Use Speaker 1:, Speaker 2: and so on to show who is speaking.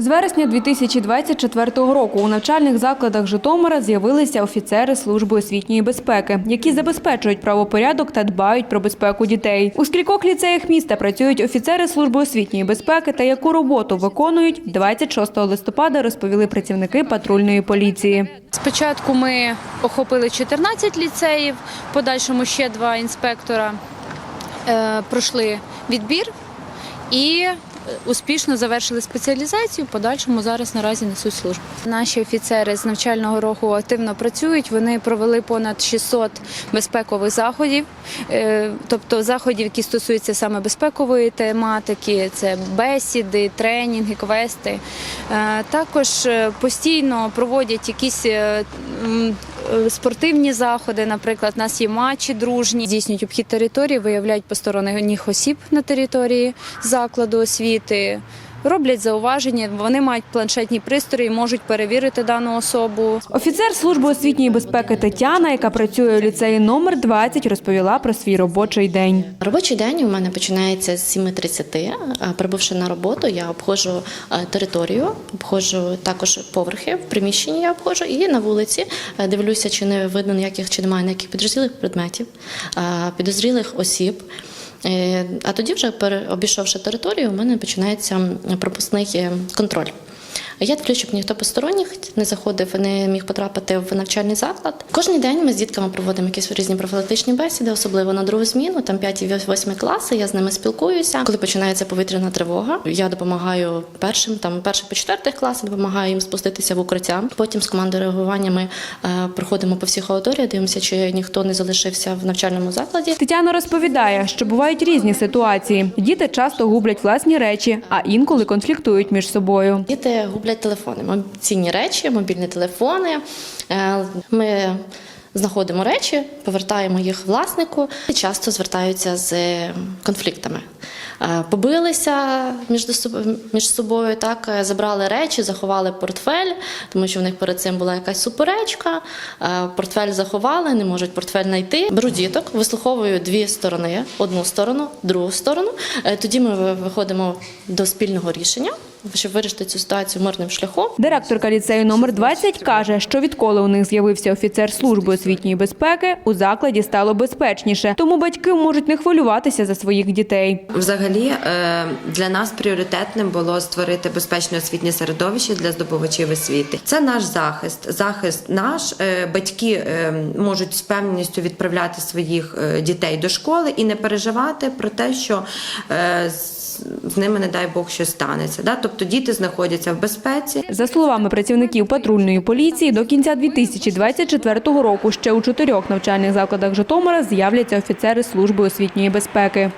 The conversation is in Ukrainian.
Speaker 1: З вересня 2024 року у навчальних закладах Житомира з'явилися офіцери служби освітньої безпеки, які забезпечують правопорядок та дбають про безпеку дітей. У скількох ліцеях міста працюють офіцери служби освітньої безпеки та яку роботу виконують 26 листопада, розповіли працівники патрульної поліції.
Speaker 2: Спочатку ми охопили 14 ліцеїв, в подальшому ще два інспектора е, пройшли відбір і успішно завершили спеціалізацію. В подальшому зараз наразі несуть службу. Наші офіцери з навчального року активно працюють. Вони провели понад 600 безпекових заходів, е, тобто заходів, які стосуються саме безпекової тематики, це бесіди, тренінги, квести. Е, Також е, постійно проводять якісь спортивні заходи. Наприклад, у нас є матчі дружні, здійснюють обхід території, виявляють посторонніх осіб на території закладу освіти. Роблять зауваження, вони мають планшетні пристрої, можуть перевірити дану особу.
Speaker 1: Офіцер служби освітньої безпеки Тетяна, яка працює у ліцеї номер 20, розповіла про свій робочий день.
Speaker 3: Робочий день у мене починається з 7.30. А, Прибувши на роботу, я обходжу територію, обходжу також поверхи в приміщенні. Я обходжу і на вулиці дивлюся, чи не видно ніяких, чи немає ніяких підозрілих предметів, підозрілих осіб. Е, А тоді, вже обійшовши територію, у мене починається пропускний е, контроль. Я дивлюся, щоб ніхто посторонніх не заходив, не міг потрапити в навчальний заклад. Кожен день ми з дітками проводимо якісь різні профілактичні бесіди, особливо на другу зміну, там 5 і 8 класи. Я з ними спілкуюся. Коли починається повітряна тривога, я допомагаю першим, там перших по четвертих класах, допомагаю їм спуститися в укриття. Потім з командою реагування ми е, проходимо по всіх аудиторіях, дивимося, чи ніхто не залишився в навчальному закладі.
Speaker 1: Тетяна розповідає, що бувають різні ситуації. Діти часто гублять власні речі, а інколи конфліктують між собою.
Speaker 3: Діти гублять телефони, цінні речі, мобільні телефони. Е, Ми знаходимо речі, повертаємо їх власнику і часто звертаються з конфліктами. Е, Побилися між собою, так е, забрали речі, заховали портфель, тому що в них перед цим була якась суперечка. Портфель заховали, не можуть портфель знайти. Беру діток, вислуховую дві сторони: одну сторону, другу сторону. Тоді ми виходимо до спільного рішення, щоб вирішити цю ситуацію мирним шляхом.
Speaker 1: Директорка ліцею номер 20 каже, що відколи у них з'явився офіцер служби освітньої безпеки, у закладі стало безпечніше, тому батьки можуть не хвилюватися за своїх дітей.
Speaker 4: Взагалі е, для нас пріоритетним було створити безпечне освітнє середовище для здобувачів освіти. Це наш захист. Захист наш. Е, Батьки е, можуть з певністю відправляти своїх дітей до школи і не переживати про те, що з з ними, не дай Бог, що станеться. Да? Тобто діти знаходяться в безпеці.
Speaker 1: За словами працівників патрульної поліції, до кінця 2024 року ще у чотирьох навчальних закладах Житомира з'являться офіцери служби освітньої безпеки.